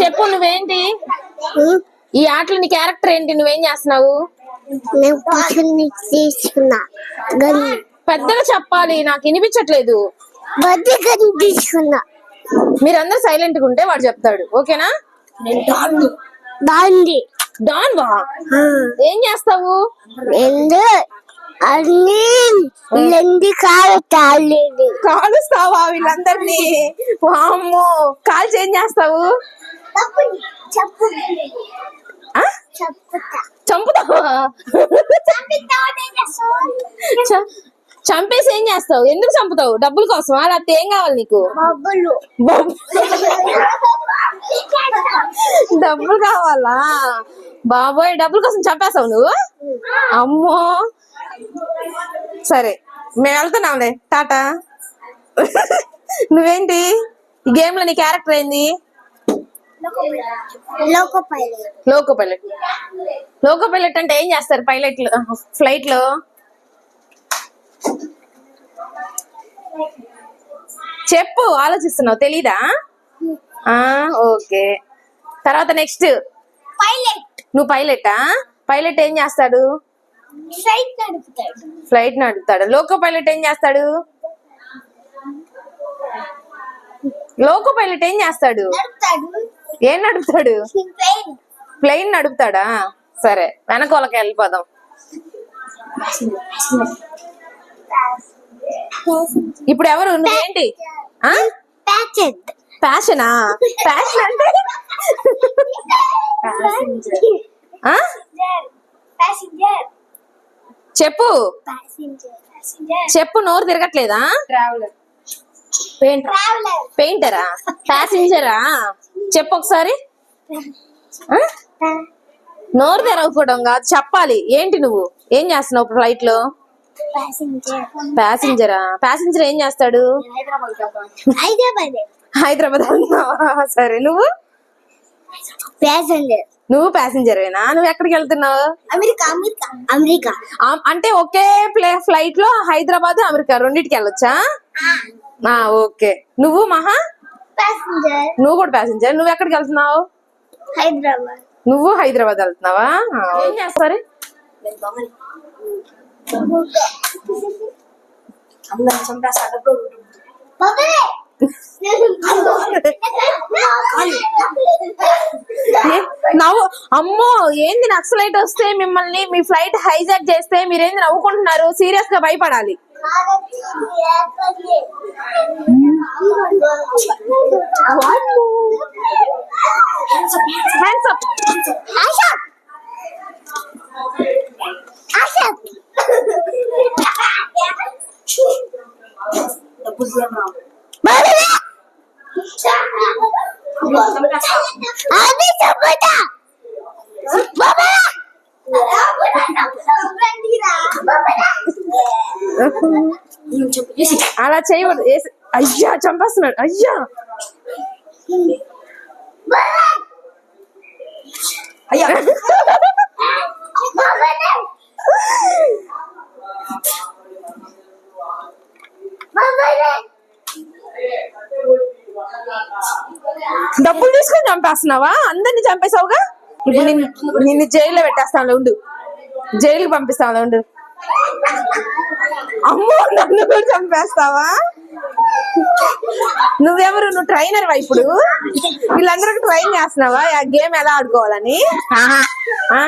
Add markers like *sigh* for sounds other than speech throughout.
చెప్పు నువ్వేంటి? ఈ ఆటలో నీ క్యారెక్టర్ ఏంటి? నువ్వేం చేస్తున్నావు? నేను కూర్చుని తీసుకున్నా. పెద్దగా చెప్పాలి నాకు వినిపించట్లేదు. తీసుకున్నా. మీరందరూ సైలెంట్గా ఉంటే వాడు చెప్తాడు. ఓకేనా? డాన్ బా ఏం చేస్తావు? ఎందు అన్ని లెంది కాదు తాళేది కాలుస్తావా వీళ్ళందరినీ? వామ్మో కాల్చి ఏం చేస్తావు? చంపుతావా? చ- చంపేసి ఏం చేస్తావు? ఎందుకు చంపుతావు? డబ్బుల కోసమా? లేకపోతే ఏం కావాలి నీకు? డబ్బులు కావాలా? బాబోయ్ డబ్బుల కోసం చంపేస్తావు నువ్వు? అమ్మో! సరే మేము వెళ్తున్నాంలే టాటా. నువ్వేంటి? ఈ గేమ్లో నీ క్యారెక్టర్ ఏంది? లోక పైలట్ లోకో పైలట్ అంటే ఏం చేస్తారు పైలట్ ఫ్లైట్లో చెప్పు ఆలోచిస్తున్నావు తెలీదా? ఆ ఓకే. తర్వాత నెక్స్ట్. పైలట్. నువ్వు పైలటా? పైలట్ ఏం చేస్తాడు? ఫ్లైట్ నడుపుతాడు. ఫ్లైట్ నడుపుతాడు. లోకో పైలట్ ఏం చేస్తాడు? లోకో పైలట్ ఏం చేస్తాడు? ఏం నడుపుతాడు? ప్లేన్ ప్లెయిన్ నడుపుతాడా? సరే వెనకోలకి వెళ్ళిపోదాం. ఇప్పుడు ఎవరు? నువ్వేంటి? ప్యాషనా ప్యాషన్ అంటే? ఆ? ప్యాసింజర్ చెప్పు. చెప్పు నోరు తిరగట్లేదా? పెయింటరా ప్యాసింజరా చెప్పు ఒకసారి? నోరు తెరవకపోవడం కాదు చెప్పాలి. ఏంటి నువ్వు? ఏం చేస్తున్నావు ఫ్లైట్లో? ప్యాసింజర్ ప్యాసింజరా ఏం చేస్తాడు? హైదరాబాద్ హైదరాబాద్. సరే నువ్వు? ప్యాసింజర్ నువ్వు ప్యాసింజరేనా నువ్వు ఎక్కడికి వెళ్తున్నావు? America America. అమెరికా. అంటే ఒకే ప్లే ఫ్లైట్లో హైదరాబాద్ అమెరికా రెండింటికి వెళ్ళొచ్చా? ఓకే. నువ్వు మహా? ప్యాసింజర్ నువ్వు కూడా ప్యాసింజర్ నువ్వు ఎక్కడికి వెళ్తున్నావు? హైదరాబాద్. నువ్వు హైదరాబాద్ వెళ్తున్నావా? ఏం చేస్తారు *laughs* ఏ- నవ్వు అమ్మో ఏంది నక్సలైట్ వస్తే మిమ్మల్ని మీ ఫ్లైట్ హైజాక్ చేస్తే మీరేంది నవ్వుకుంటున్నారు? సీరియస్గా భయపడాలి. హ్యాండ్స్ అప్ అది చెప్పుతా అలా చేయకూడదు అయ్యా చంపేస్తున్నాడు అయ్యా అయ్యా డబ్బులు తీసుకొని చంపేస్తున్నావా అందరిని చంపేసావుగా ఇప్పుడు నిన్ను నిన్ను జైల్లో పెట్టేస్తాను ఉండు జైలుకి పంపిస్తాను ఉండు అమ్మో నన్ను కూడా చంపేస్తావా? నువ్వెవరు? నువ్వు ట్రైనర్ ఇప్పుడు? వీళ్ళందరికి ట్రైన్ చేస్తున్నావా? ఆ గేమ్ ఎలా ఆడుకోవాలని? ఆ?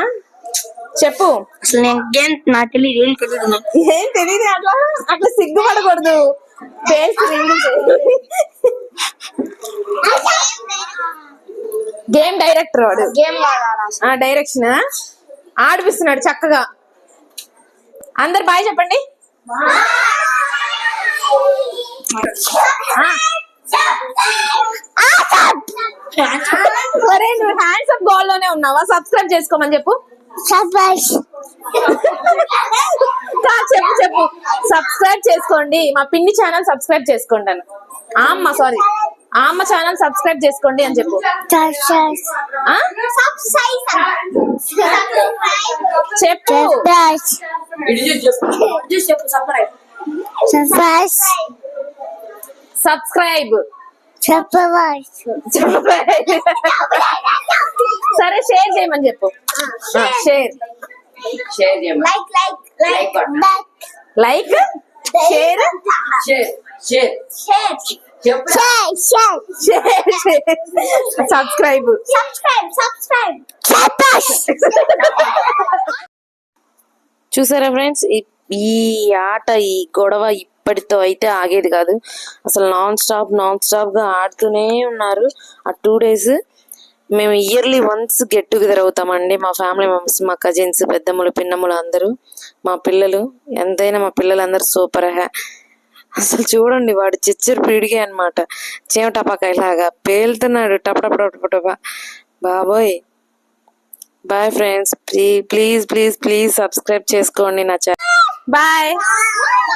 చెప్పు. అసలు నేను గేమ్ నాకు తెలియదు ఏం తెలియదు ఏం తెలియదు అట్లా? అట్లా సిగ్గుపడకూడదు. ఫేస్ గేమ్ డైరెక్టర్ వాడు. గేమ్ డైరెక్షన్ ఆడిపిస్తున్నాడు చక్కగా. అందరు బాయ్ చెప్పండి. ఒరే నువ్వు హ్యాండ్స్ అప్ గోల్లోనే ఉన్నావా? సబ్స్క్రైబ్ చేసుకోమని చెప్పు. చెప్పు చెప్పు. సబ్స్క్రైబ్ చేసుకోండి. మా పిన్ని ఛానల్ సబ్స్క్రైబ్ చేసుకోండి అని అమ్మ సారీ అమ్మ ఛానల్ సబ్స్క్రైబ్ చేసుకోండి అని చెప్పు? చెప్పు. సబ్స్క్రైబ్ సరే షేర్ చేయమని చెప్పు. Share share like share share share share చెప్పు share share share subscribe subscribe subscribe చూసారా ఫ్రెండ్స్? ఈ ఆట ఈ గొడవ ఇప్పటితో అయితే ఆగేది కాదు. అసలు నాన్ స్టాప్ నాన్ స్టాప్గా ఆడుతూనే ఉన్నారు. ఆ టూ డేస్ మేము ఇయర్లీ వన్స్ గెట్ టుగెదర్ అవుతామండి. మా ఫ్యామిలీ మెంబర్స్ మా కజిన్స్ పెద్దమ్మలు పిన్నమ్మలు అందరూ మా పిల్లలు ఎంతైనా మా పిల్లలందరూ సూపర్ హ్యా అసలు చూడండి వాడు చిచ్చరు పీడిగే అనమాట చీమ ఇలాగా పేలుతున్నాడు టపటప బాబోయ్. Bye friends please please please please subscribe చేసుకోండి నా ఛానల్ బాయ్